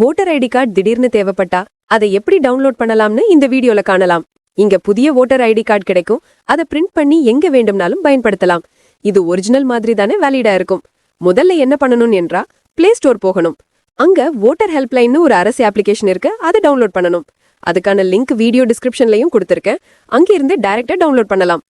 Voter ID card திடீர்னு தேவைப்பட்டா அதை எப்படி டவுன்லோட் பண்ணலாம்னு இந்த வீடியோல காணலாம். இங்க புதிய ஓட்டர் ஐடி கார்டு கிடைக்கும். அதை பிரிண்ட் பண்ணி எங்க வேண்டும்னாலும் பயன்படுத்தலாம். இது ஒரிஜினல் மாதிரி தானே வேலிடா இருக்கும். முதல்ல என்ன பண்ணணும் என்றா பிளே ஸ்டோர் போகணும். அங்க ஓட்டர் ஹெல்ப்லைன்னு ஒரு அரசு அப்ளிகேஷன் இருக்கு. அதை டவுன்லோட் பண்ணணும். அதுக்கான லிங்க் வீடியோ டிஸ்கிரிப்ஷன்லயும் கொடுத்துருக்கேன். அங்கிருந்து டைரக்டா டவுன்லோட் பண்ணலாம்.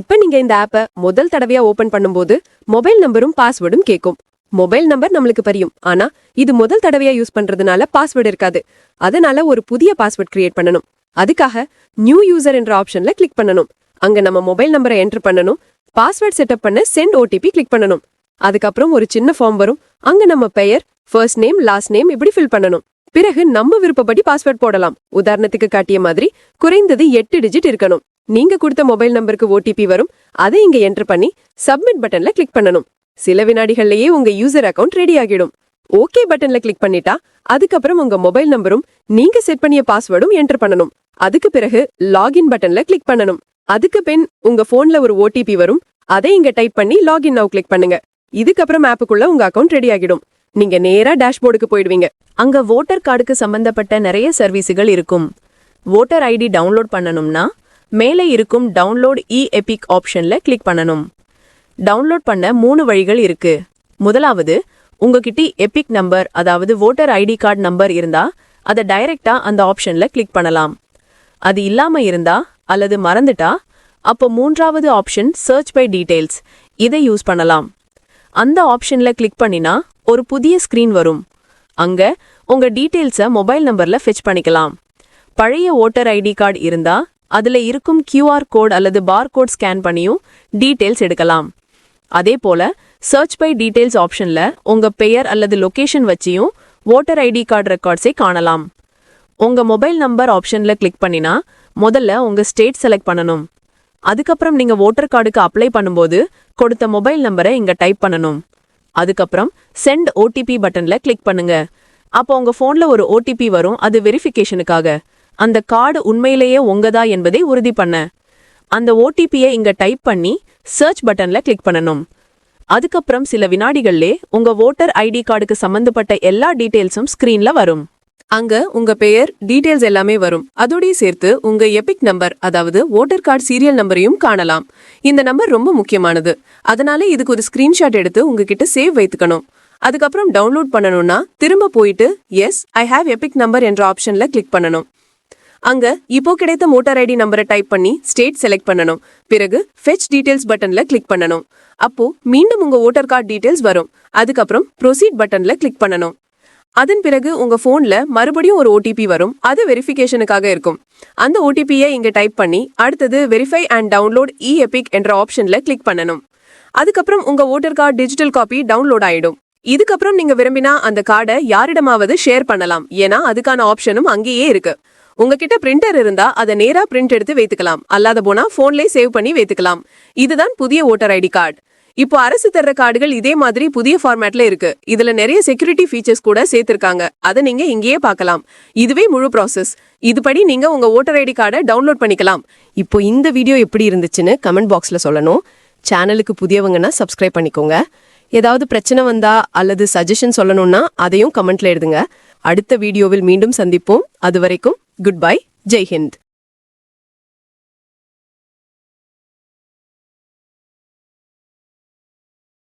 இப்ப நீங்க இந்த ஆப்பை முதல் தடவையா ஓபன் பண்ணும்போது மொபைல் நம்பரும் பாஸ்வேர்டும் கேட்கும் மொபைல் நம்பர் நம்மளுக்கு தெரியும். ஆனா இது முதல் தடவையா யூஸ் பண்றதுனால பாஸ்வேர்டு இருக்காது. அதனால ஒரு புதிய பாஸ்வேர்ட் கிரியேட் பண்ணணும். அதுக்காக நியூ யூசர் என்ற ஆப்ஷன்ல கிளிக் பண்ணணும். அங்க நம்ம மொபைல் நம்பரை என்டர் பண்ணணும். பாஸ்வேர்ட் செட்டப் பண்ண சென்ட் ஓடிபி கிளிக் பண்ணணும். அதுக்கப்புறம் ஒரு சின்ன ஃபார்ம் வரும். அங்க நம்ம பெயர் ஃபர்ஸ்ட் நேம் லாஸ்ட் நேம் இப்படி ஃபில் பண்ணணும். பிறகு நம்ம விருப்பப்படி பாஸ்வேர்ட் போடலாம். உதாரணத்துக்கு காட்டிய மாதிரி குறைந்தது எட்டு டிஜிட் இருக்கணும். நீங்க கொடுத்த மொபைல் நம்பருக்கு ஓடிபி வரும். அதை இங்க என்டர் பண்ணி சப்மிட் பட்டன்ல கிளிக் பண்ணணும். சில வினாடிகள்லயே உங்க யூசர் அக்கவுண்ட் ரெடி ஆகிடும். ஓகே பட்டன்ல கிளிக் பண்ணிட்டா அதுக்கப்புறம் உங்க மொபைல் நம்பரும் நீங்க செட் பண்ணிய பாஸ்வேர்டும் என்டர் பண்ணணும். அதுக்கு பிறகு லாகின் பட்டன்ல கிளிக் பண்ணணும். அதுக்கு பின் உங்க போன்ல ஒரு ஓடிபி வரும். அதை இங்க டைப் பண்ணி லாகின் நவ் கிளிக் பண்ணுங்க. இதுக்கப்புறம் ஆப்புக்குள்ள உங்க அக்கவுண்ட் ரெடி ஆகிடும். நீங்க நேரா டேஷ்போர்டுக்கு போயிடுவீங்க. அங்க ஓட்டர் கார்டுக்கு சம்பந்தப்பட்ட நிறைய சர்வீஸுகள் இருக்கும். ஓட்டர் ஐடி டவுன்லோட் பண்ணணும்னா மேலே இருக்கும் டவுன்லோட் இ எபிக் ஆப்ஷன்ல கிளிக் பண்ணணும். டவுன்லோட் பண்ண மூணு வழிகள் இருக்கு. முதலாவது உங்ககிட்ட எபிக் நம்பர் அதாவது ஓட்டர் ஐடி கார்டு நம்பர் இருந்தா அதை டைரக்டா அந்த ஆப்ஷன்ல கிளிக் பண்ணலாம். அது இல்லாம இருந்தா அல்லது மறந்துட்டா அப்போ மூன்றாவது ஆப்ஷன் சர்ச் பை டீடைல்ஸ் இதை யூஸ் பண்ணலாம். அந்த ஆப்ஷன்ல கிளிக் பண்ணினா ஒரு புதிய ஸ்கிரீன் வரும். அங்க உங்க டீடைல்ஸை மொபைல் நம்பர்ல ஃபெச் பண்ணிக்கலாம். பழைய ஓட்டர் ஐடி கார்டு இருந்தா அதுல இருக்கும் கியூஆர் கோட் அல்லது பார் கோட் ஸ்கேன் பண்ணியும் டீடைல்ஸ் எடுக்கலாம். அதே போல சர்ச் பை டீடைல்ஸ் ஆப்ஷன்ல உங்க பெயர் அல்லது லொகேஷன் வச்சியும் ஓட்டர் ஐடி கார்டு ரெக்கார்ட்ஸை காணலாம். உங்க மொபைல் நம்பர் ஆப்ஷன்ல கிளிக் பண்ணினா முதல்ல உங்க ஸ்டேட் செலக்ட் பண்ணணும். அதுக்கப்புறம் நீங்க ஓட்டர் கார்டுக்கு அப்ளை பண்ணும்போது கொடுத்த மொபைல் நம்பரை இங்க டைப் பண்ணணும். அதுக்கப்புறம் சென்ட் ஓடிபி பட்டன்ல கிளிக் பண்ணுங்க. அப்போ உங்க போன்ல ஒரு ஓடிபி வரும் அது வெரிஃபிகேஷனுக்காக அந்த கார்டு உண்மையிலேயே உங்கதா என்பதை உறுதி பண்ண. அந்த ஓடிபியை இங்க டைப் பண்ணி சர்ச் பட்டன்ல கிளிக் பண்ணணும். அதுக்கப்புறம் சில வினாடிகள்லே உங்க ஓட்டர் ஐடி கார்டுக்கு சம்பந்தப்பட்ட எல்லா டீடைல்ஸும் ஸ்கிரீன்ல வரும். அங்க உங்க பெயர் டீடைல்ஸ் எல்லாமே வரும். அதோடய சேர்த்து உங்க எபிக் நம்பர் அதாவது ஓட்டர் கார்டு சீரியல் நம்பரையும் காணலாம். இந்த நம்பர் ரொம்ப முக்கியமானது. அதனால இதுக்கு ஒரு ஸ்கிரீன்ஷாட் எடுத்து உங்ககிட்ட சேவ் வைத்துக்கணும். அதுக்கப்புறம் டவுன்லோட் பண்ணணும்னா திரும்ப போயிட்டு yes I have EPIC number என்ற ஆப்ஷன்ல கிளிக் பண்ணணும். அங்க இப்போ கிடைத்த மோட்டார் ஐடி நம்பரை டைப் பண்ணி ஸ்டேட் செலக்ட் பண்ணணும். பிறகு ஃபெச் டீடைல்ஸ் பட்டன்ல கிளிக் பண்ணணும். அப்போ மீண்டும் உங்க ஓட்டர் கார்டு டீடைல்ஸ் வரும். அதுக்கப்புறம் ப்ரொசீட் பட்டன்ல கிளிக் பண்ணணும். அதன் பிறகு உங்க போன்ல மறுபடியும் ஒரு ஓடிபி வரும். அது வெரிஃபிகேஷனுக்காக இருக்கும். அந்த ஓடிபியை இங்க டைப் பண்ணி அடுத்தது verify and download e EPIC என்ற ஆப்ஷன்ல கிளிக் பண்ணணும். அதுக்கப்புறம் உங்க voter card digital copy download ஆயிடும். இதுக்கப்புறம் நீங்க விரும்பினா அந்த கார்டை யாரிடமாவது ஷேர் பண்ணலாம். ஏன்னா அதுக்கான ஆப்ஷனும் அங்கேயே இருக்கு. உங்ககிட்ட பிரிண்டர் இருந்தா அதை நேரா பிரிண்ட் எடுத்து வைத்துக்கலாம். அல்லாத போனா போன்லயே சேவ் பண்ணி வைத்துக்கலாம். இதுதான் புதிய ஓட்டர் ஐடி கார்டு இப்போ அரசு தர்ற கார்டுகள் இதே மாதிரி புதிய ஃபார்மேட்ல இருக்கு. இதுல நிறைய செக்யூரிட்டி ஃபீச்சர்ஸ் கூட சேர்த்திருக்காங்க. அதை நீங்க இங்கேயே பார்க்கலாம். இதுவே முழு ப்ராசஸ் இதுபடி நீங்க உங்க ஓட்டர் ஐடி கார்டை டவுன்லோட் பண்ணிக்கலாம். இப்போ இந்த வீடியோ எப்படி இருந்துச்சுன்னு கமெண்ட் பாக்ஸ்ல சொல்லணும். சேனலுக்கு புதியவங்கன்னா சப்ஸ்கிரைப் பண்ணிக்கோங்க. ஏதாவது பிரச்சனை வந்தா அல்லது சஜஷன் சொல்லணும்னா அதையும் கமெண்ட்ல எழுதுங்க. அடுத்த வீடியோவில் மீண்டும் சந்திப்போம். அது வரைக்கும் குட் பை ஜெய் ஹிந்த்